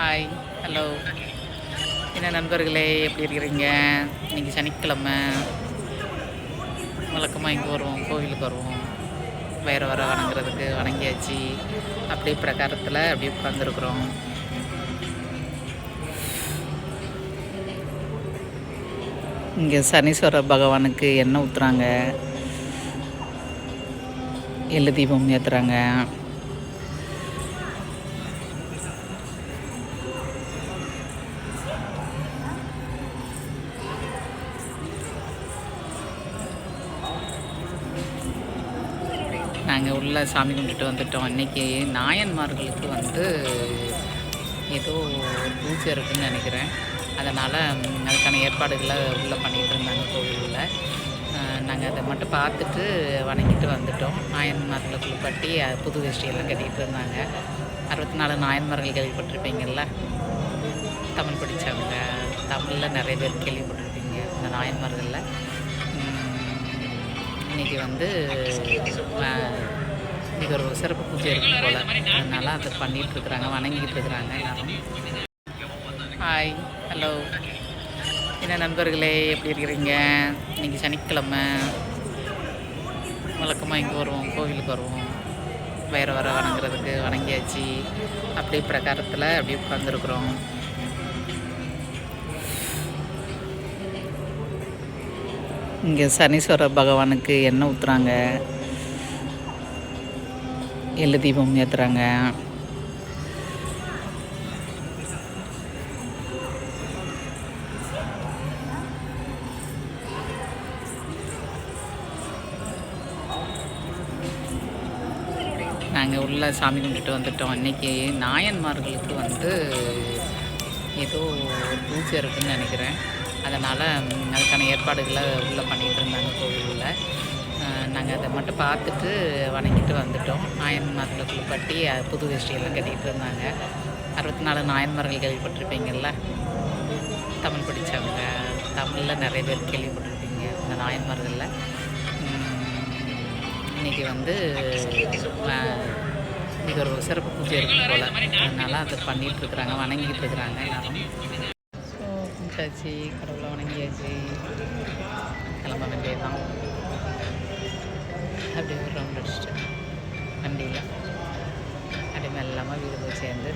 Hi hello என்ன நண்பர்களே எப்படி இருக்கிறீங்க? இன்றைக்கி சனிக்கிழமை. வழக்கமாக இங்கே வருவோம் கோவிலுக்கு வருவோம். வேறு வர வணங்குறதுக்கு வணங்கியாச்சு. அப்படியே பிரகாரத்தில் அப்படியே உட்காந்துருக்குறோம் இங்கே சனீஸ்வர பகவானுக்கு எண்ணெய் ஊற்றுறாங்க எள்ளு தீபம் ஏற்றுறாங்க நாங்கள் உள்ள சாமி கும்பிட்டுட்டு வந்துட்டோம். அன்றைக்கி நாயன்மார்களுக்கு வந்து ஏதோ ஒரு பூஜை இருக்குன்னு நினைக்கிறேன். அதனால் அதுக்கான ஏற்பாடுகளை உள்ளே பண்ணிகிட்டு இருந்தாங்க கோவிலில் நாங்கள் அதை மட்டும் பார்த்துட்டு வணங்கிட்டு வந்துட்டோம். நாயன்மார்களை குளிப்பாட்டி புது வேஷ்டியெல்லாம் கட்டிகிட்டு இருந்தாங்க. அறுபத்தி நாலு நாயன்மார்கள் கேள்விப்பட்டிருப்பீங்கள்ல தமிழ் படித்தவங்க தமிழில் நிறைய பேர் கேள்விப்பட்டிருப்பீங்க இந்த நாயன்மார்களில். இன்றைக்கி வந்து இன்றைக்கி ஒரு சிறப்பு பூஜை இருக்கு போல். அதனால் அதை பண்ணிகிட்டு இருக்கிறாங்க வணங்கிட்டு இருக்கிறாங்க எல்லாரும். ஹாய் ஹலோ என்ன நண்பர்களே எப்படி இருக்கிறீங்க? இன்றைக்கி சனிக்கிழமை. வழக்கமாக இங்கே வருவோம் கோவிலுக்கு வருவோம். வேறு வர வணங்குறதுக்கு வணங்கியாச்சு. அப்படியே பிரகாரத்தில் அப்படியே உட்காந்துருக்குறோம் இங்கே சனீஸ்வர பகவானுக்கு எண்ணெய் ஊற்றுறாங்க எள்ளு தீபம் ஏற்றுறாங்க நாங்கள் உள்ள சாமி கும்பிட்டுட்டு வந்துட்டோம். இன்றைக்கி நாயன்மார்களுக்கு வந்து ஏதோ பூஜை இருக்குன்னு நினைக்கிறேன். அதனால் அதுக்கான ஏற்பாடுகளை உள்ளே பண்ணிகிட்டு இருந்தாங்க கோவிலில் நாங்கள் அதை மட்டும் பார்த்துட்டு வணங்கிட்டு வந்துட்டோம். நாயன்மார்களை குளிப்பாட்டி புது வேஷ்டியெல்லாம் கட்டிகிட்டு இருந்தாங்க அறுபத்தி நாலு நாயன்மார்கள் கேள்விப்பட்டிருப்பீங்கள்ல தமிழ் படித்தவங்க தமிழில் நிறைய பேர் கேள்விப்பட்டிருப்பீங்க இந்த நாயன்மார்களில். இன்றைக்கி வந்து இன்றைக்கி ஒரு சிறப்பு பூஜை இருக்கு போல். அதனால் அதை பண்ணிகிட்ருக்குறாங்க வணங்கிட்டு இருக்கிறாங்க எல்லாரும். ஸோ கடவுளை வணங்கியாச்சு. கிளம்ப வேண்டியதுதான். அப்படியே ஒரு ரவுண்ட் அடிச்சுட்டு வண்டியில். அப்படியே மெல்லாமல் வீடு போய் சேர்ந்து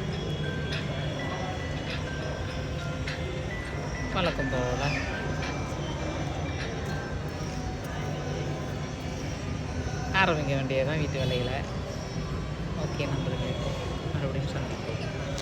வழக்கம் போகல ஆரம்பிக்க வேண்டியதுதான் வீட்டு வேலையில். ஓகே நம்மளுக்கு மறுபடியும் சொன்னேன்